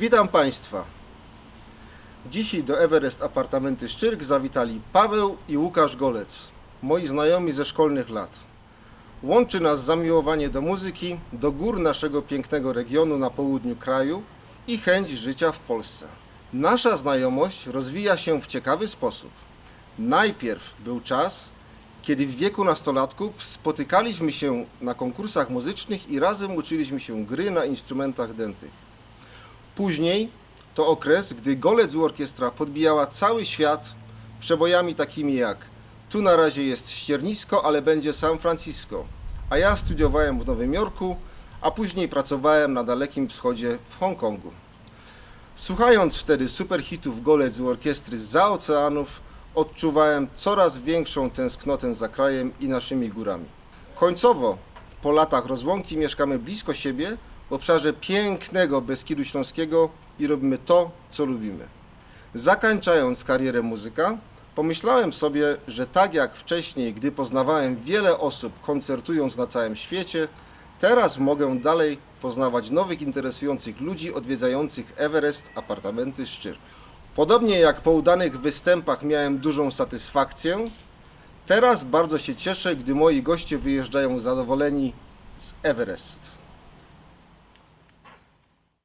Witam Państwa. Dzisiaj do Everest Apartamenty Szczyrk zawitali Paweł i Łukasz Golec, moi znajomi ze szkolnych lat. Łączy nas zamiłowanie do muzyki, do gór naszego pięknego regionu na południu kraju i chęć życia w Polsce. Nasza znajomość rozwija się w ciekawy sposób. Najpierw był czas, kiedy w wieku nastolatków spotykaliśmy się na konkursach muzycznych i razem uczyliśmy się gry na instrumentach dętych. Później to okres, gdy Golec Orkiestra podbijała cały świat przebojami takimi jak Tu na razie jest ściernisko, ale będzie San Francisco, a ja studiowałem w Nowym Jorku, a później pracowałem na Dalekim Wschodzie w Hongkongu. Słuchając wtedy superhitów Golec Orkiestry za oceanów, odczuwałem coraz większą tęsknotę za krajem i naszymi górami. Końcowo, po latach rozłąki, mieszkamy blisko siebie w obszarze pięknego Beskidu Śląskiego i robimy to, co lubimy. Zakończając karierę muzyka, pomyślałem sobie, że tak jak wcześniej, gdy poznawałem wiele osób koncertując na całym świecie, teraz mogę dalej poznawać nowych interesujących ludzi odwiedzających Everest apartamenty Szczyrk. Podobnie jak po udanych występach miałem dużą satysfakcję, teraz bardzo się cieszę, gdy moi goście wyjeżdżają zadowoleni z Everest.